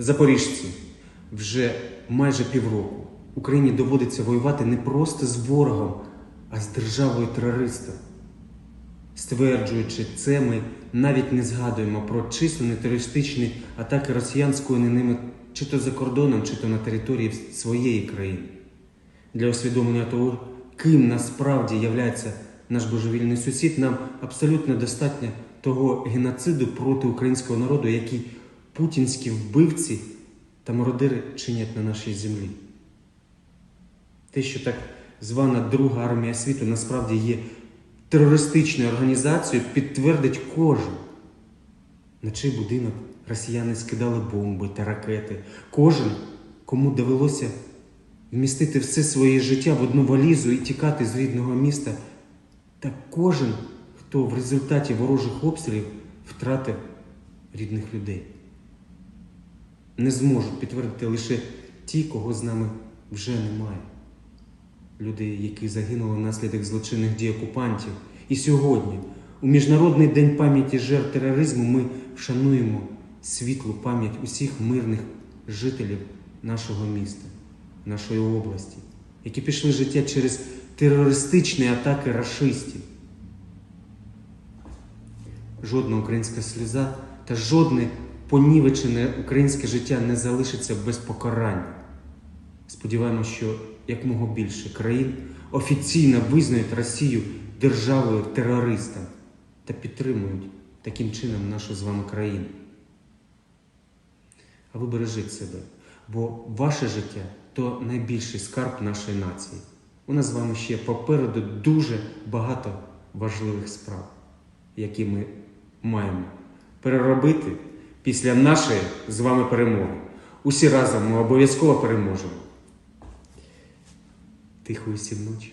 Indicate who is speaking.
Speaker 1: Запоріжці, вже майже півроку Україні доводиться воювати не просто з ворогом, а з державою терористом. Стверджуючи це, ми навіть не згадуємо про численні терористичні атаки росіян, скоєні ними чи то за кордоном, чи то на території своєї країни. Для усвідомлення того, ким насправді являється наш божевільний сусід, нам абсолютно достатньо того геноциду проти українського народу, який путінські вбивці та мародири чинять на нашій землі. Те, що так звана Друга армія світу насправді є терористичною організацією, підтвердить кожен. На чий будинок росіяни скидали бомби та ракети. Кожен, кому довелося вмістити все своє життя в одну валізу і тікати з рідного міста, та кожен, хто в результаті ворожих обстрілів втратив рідних людей. Не зможуть підтвердити лише ті, кого з нами вже немає. Люди, які загинули внаслідок злочинних дій окупантів. І сьогодні, у Міжнародний день пам'яті жертв тероризму, ми вшануємо світлу пам'ять усіх мирних жителів нашого міста, нашої області, які пішли життя через терористичні атаки рашистів. Жодна українська сльоза та жодне понівечене українське життя не залишиться без покарання. Сподіваємося, що якмога більше країн офіційно визнають Росію державою терориста та підтримують таким чином нашу з вами країну. А ви бережіть себе, бо ваше життя то найбільший скарб нашої нації. У нас з вами ще попереду дуже багато важливих справ, які ми маємо переробити після нашої з вами перемоги. Усі разом ми обов'язково переможемо. Тихої всім ночі.